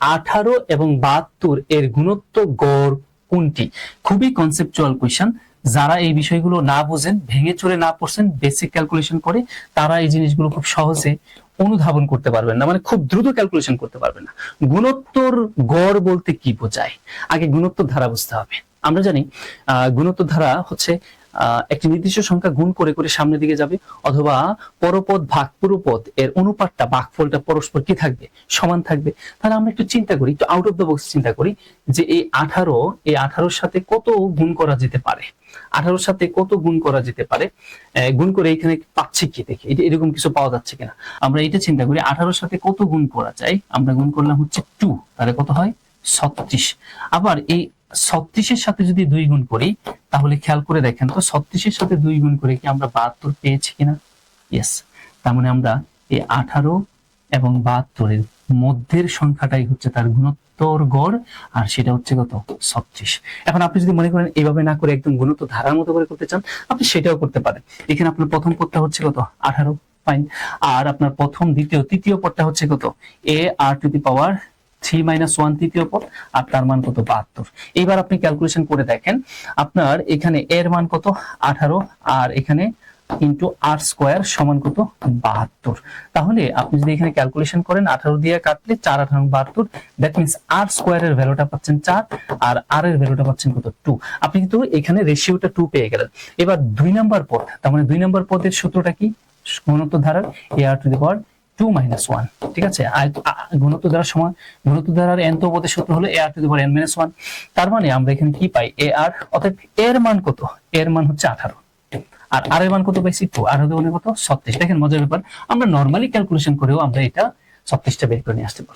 আঠারো এবং বাহাত্তর এর গুণত্ব গড় কোনটি? খুবই কনসেপচুয়াল কোয়েশ্চেন যারা এই বিষয়গুলো না বোঝেন ভেঙে চড়ে না পড়ছেন বেসিক ক্যালকুলেশন করে তারা এই জিনিসগুলো খুব সহজে অনুধাবন করতে পারবেন না মানে খুব দ্রুত ক্যালকুলেশন করতে পারবেন না। গুণোত্তর গড় বলতে কি বোঝায়? আগে গুণোত্তর ধারা বুঝতে হবে। আমরা জানি আহ, গুণোত্তর ধারা হচ্ছে একটি নির্দিষ্ট সংখ্যা গুণ করে করে সামনের দিকে যাবে, অথবা পরপদ ভাগ পুরোপদ এর অনুপাতটা ভাগফলটা পরস্পর কি থাকবে? সমান থাকবে। তাহলে আমরা একটু চিন্তা করি, একটু আউট অফ দ্য বক্স চিন্তা করি যে এই আঠারো, এই আঠারোর সাথে কত গুণ করা যেতে পারে? আঠারোর সাথে কত গুণ করা যেতে পারে? গুণ করে এখানে পাচ্ছি কি দেখি? এটা এরকম কিছু পাওয়া যাচ্ছে কিনা? আমরা এটা চিন্তা করি, আঠারোর সাথে কত গুণ করা যায়? আমরা গুণ করলাম হচ্ছে টু তাহলে কত হয়? ছত্রিশ। আবার এই ছত্রিশের সাথে যদি দুই গুণ করি, তাহলে খেয়াল করে দেখেন তো, ছত্রিশের সাথে দুই গুণ করে কি আমরা বাহাত্তর পেয়েছি কিনা? ইয়েস তার মানে আমরা এই আঠারো এবং বাহাত্তরের মধ্যের সংখ্যাটাই হচ্ছে তার গুণোত্তর গড়, আর সেটা হচ্ছে কত? ছত্রিশ। এখন আপনি যদি মনে করেন এইভাবে না করে একদম গুণোত্তর ধারার মতো করে করতে চান, আপনি সেটাও করতে পারেন। এখানে আপনার প্রথম পদটা হচ্ছে কত? আঠারো। ফাইন আর আপনার প্রথম, দ্বিতীয়, তৃতীয় পদটা হচ্ছে কত? A r to the power three minus one তৃতীয় পদ আর তার মান কত বাহাত্তর। এবার আপনি ক্যালকুলেশন করে দেখেন, আপনার এখানে এর মান কত? আঠারো আর এখানে ইন্টু আর স্কোয়ার সমান কত? বাহাত্তর। তাহলে আপনি যদি এখানে ক্যালকুলেশন করেন, আঠারো দিয়ে কাটলে চার আঠারো বাহাত্তর দ্যাট মিনস আর স্কোয়ারের ভ্যালুটা পাচ্ছেন চার আর আর এর ভ্যালুটা পাচ্ছেন কত টু আপনি কিন্তু এখানে রেশিওটা টু পেয়ে গেলেন। এবার দুই নাম্বার পদ, তার মানে দুই নাম্বার পদের সূত্রটা কি? ঘনত্ব ধারার a r to the power two minus one ঠিক আছে? গুণত্ব দ্বারা সমান ঘনত্ব ধারার এন তো সূত্র হলো a r to the power n minus one তার মানে আমরা এখানে কি পাই? এ আর অর্থাৎ এর মান কত? এর মান হচ্ছে আঠারো। আর আর এর মান কত পাইছি? টু আর মানে কত? ছত্রিশ। দেখেন, মজার ব্যাপার, আমরা নর্মালি ক্যালকুলেশন করেও আমরা এটা ছত্রিশটা বের করে নিয়ে আসতে পারব।